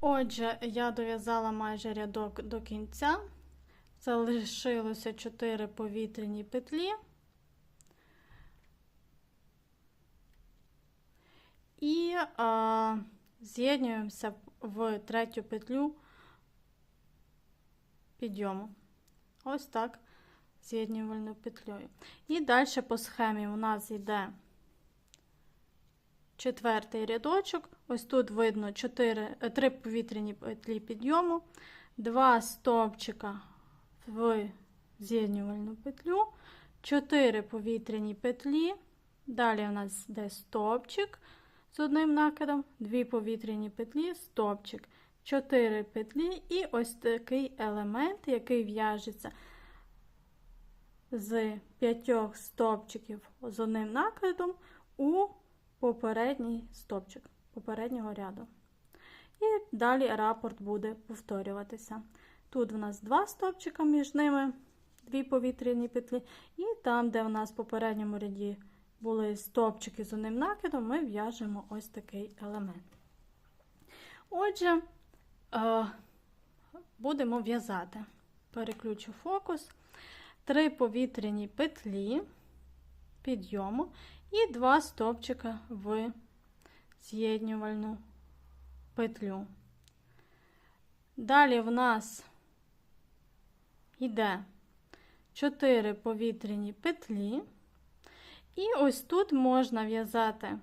Отже, я дов'язала майже рядок до кінця. Залишилося 4 повітряні петлі. І а, з'єднуємося в третю петлю підйому. Ось так з'єднювальною петлею. І далі по схемі у нас йде четвертий рядочок. Ось тут видно 4, 3 повітряні петлі підйому, 2 стовпчика в з'єднювальну петлю, 4 повітряні петлі. Далі у нас йде стовпчик з одним накидом, 2 повітряні петлі, стовпчик, 4 петлі і ось такий елемент, який в'яжеться з 5 стовпчиків з одним накидом у попередній стовпчик попереднього ряду. І далі рапорт буде повторюватися. Тут у нас два стовпчика, між ними дві повітряні петлі, і там, де у нас в попередньому ряді були стовпчики з одним накидом, ми в'яжемо ось такий елемент. Отже, е, будемо в'язати. Переключу фокус. Три повітряні петлі підйому і два стовпчика в з'єднювальну петлю. Далі в нас йде 4 повітряні петлі, і ось тут можна в'язати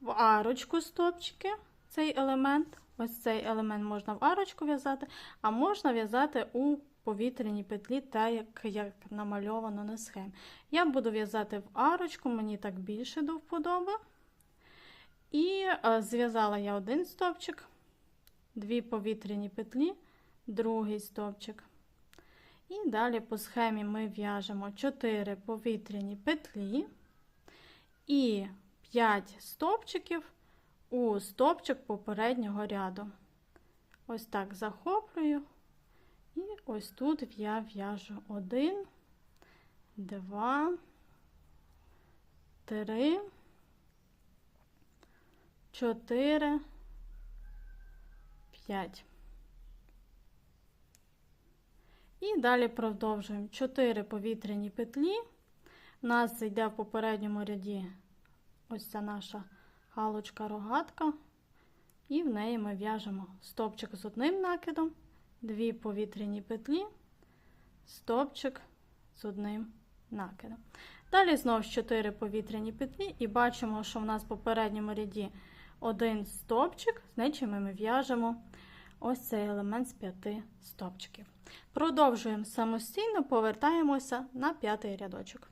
в арочку стовпчики цей елемент. Ось цей елемент можна в арочку в'язати, а можна в'язати у повітряній петлі, так як, як намальовано на схемі. Я буду в'язати в арочку, мені так більше до вподоби. І е, зв'язала я один стовпчик, дві повітряні петлі, другий стовпчик. І далі по схемі ми в'яжемо 4 повітряні петлі і 5 стовпчиків у стовпчик попереднього ряду. Ось так захоплюю. І ось тут я в'яжу один, два, три, чотири, п'ять. І далі продовжуємо 4 повітряні петлі. У нас йде в попередньому ряді ось ця наша галочка-рогатка, і в неї ми в'яжемо стовпчик з одним накидом, дві повітряні петлі, стовпчик з одним накидом. Далі знову 4 повітряні петлі, і бачимо, що в нас в попередньому ряді один стовпчик, з нечим ми в'яжемо ось цей елемент з 5 стовпчиків. Продовжуємо самостійно, повертаємося на п'ятий рядочок.